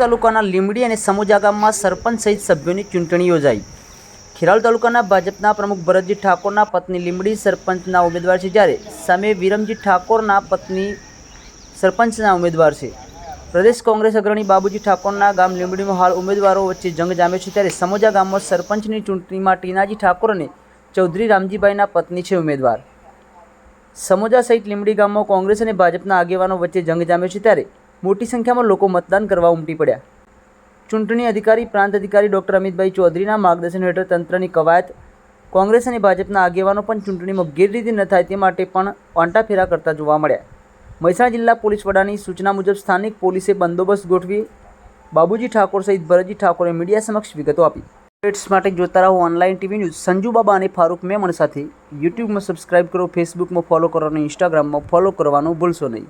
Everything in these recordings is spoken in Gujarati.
તાલુકાના લીંબડી અને સમુજા ગામમાં સરપંચ સહિત સભ્યોની ચૂંટણી યોજાઈ. ખેરાલુ તાલુકાના ભાજપના પ્રમુખ ભરતજી ઠાકોરના પત્ની લીંબડી સરપંચના ઉમેદવાર છે જ્યારે સામે વિરમજી ઠાકોરના પત્ની સરપંચના ઉમેદવાર છે. પ્રદેશ કોંગ્રેસ અગ્રણી બાબુજી ઠાકોરના ગામ લીંબડીમાં હાલ ઉમેદવારો વચ્ચે જંગ જામ્યો છે ત્યારે સમોજા ગામમાં સરપંચની ચૂંટણીમાં ટીનાજી ઠાકોર અને ચૌધરી રામજીભાઈના પત્ની છે ઉમેદવાર. સમોજા સહિત લીંબડી ગામમાં કોંગ્રેસ અને ભાજપના આગેવાનો વચ્ચે જંગ જામ્યો છે ત્યારે મોટી સંખ્યામાં લોકો મતદાન કરવા ઉમટી પડ્યા. ચૂંટણી અધિકારી, પ્રાંત અધિકારી ડૉક્ટર અમિતભાઈ ચૌધરીના માર્ગદર્શન હેઠળ તંત્રની કવાયત, કોંગ્રેસ અને ભાજપના આગેવાનો પણ ચૂંટણીમાં ગેરરીતિ ન થાય તે માટે પણ વાંટાફેરા કરતા જોવા મળ્યા. મહેસાણા જિલ્લા પોલીસ વડાની સૂચના મુજબ સ્થાનિક પોલીસે બંદોબસ્ત ગોઠવી બાબુજી ઠાકોર સહિત ભરતજી ઠાકોરે મીડિયા સમક્ષ વિગતો આપી. અપડેટ્સ માટે જોતા રહો online TV news. Sanju Baba અને ફારૂક મેમણ સાથે યુટ્યુબમાં સબસ્ક્રાઇબ કરો, ફેસબુકમાં ફોલો કરો અને ઇન્સ્ટાગ્રામમાં ફોલો કરવાનું ભૂલશો નહીં.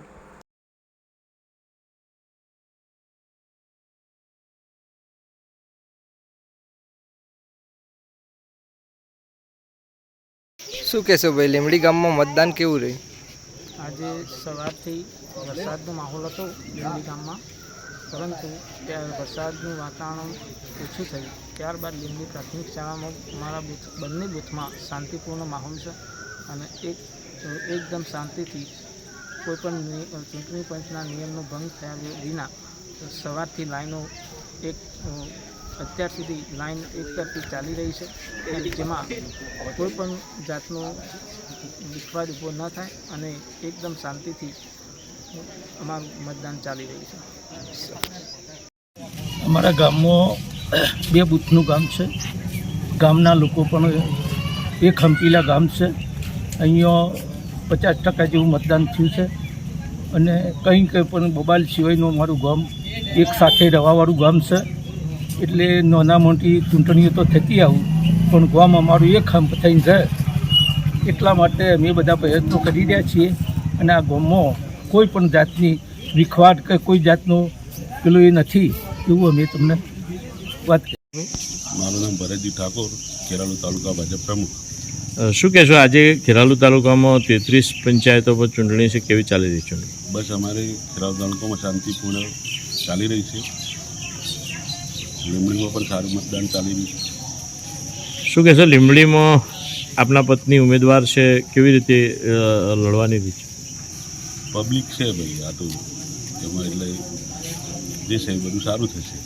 શું કહેશો ભાઈ લીમડી ગામમાં મતદાન કેવું રહ્યું? આજે સવારથી વરસાદનો માહોલ હતો લીમડી ગામમાં, પરંતુ ત્યાં વરસાદનું વાતાવરણ ઓછું થયું. ત્યારબાદ લીમડી પ્રાથમિક શાળામાં મારા બૂથ, બંને બૂથમાં શાંતિપૂર્ણ માહોલ છે અને એક, એકદમ શાંતિથી કોઈપણ ચૂંટણી પંચના નિયમનો ભંગ થયા વિના સવારથી લાઈનો એક અત્યાર સુધી લાઈન એક તરફી ચાલી રહી છે જેમાં કોઈ પણ જાતનો વિખવાદ ઊભો ન થાય અને એકદમ શાંતિથી અમારું મતદાન ચાલી રહ્યું છે. અમારા ગામમાં બે બૂથનું ગામ છે. ગામના લોકો પણ એક હંપીલા ગામ છે. અહીંયા પચાસ ટકા જેવું મતદાન થયું છે અને કંઈ કંઈ પણ બબાલ સિવાયનું અમારું ગામ એક સાથે રહેવાવાળું ગામ છે. એટલે નાના મોટી ચૂંટણીઓ તો થતી આવું પણ ગામ અમારું એક હંપ થઈને છે એટલા માટે અમે બધા પ્રયત્નો કરી રહ્યા છીએ અને આ ગામમાં કોઈ પણ જાતની વિખવાટ કે કોઈ જાતનું પેલું એ નથી એવું અમે તમને વાત કરી. મારું નામ ભરતજી ઠાકોર ખેરાલુ તાલુકા ભાજપ પ્રમુખ. શું કહેશો આજે ખેરાલુ તાલુકામાં તેત્રીસ પંચાયતો પર ચૂંટણી છે કેવી ચાલી રહી છે? બસ અમારે ખેરાલુ તાલુકામાં શાંતિપૂર્ણ ચાલી રહી છે. લીંબડીમાં પણ સારું મતદાન ચાલી રહ્યું છે. શું કહેશો લીમડીમાં આપના પત્ની ઉમેદવાર છે કેવી રીતે લડવાની રીત પબ્લિક છે ભાઈ આ તો એમાં એટલે જે છે બધું સારું થશે.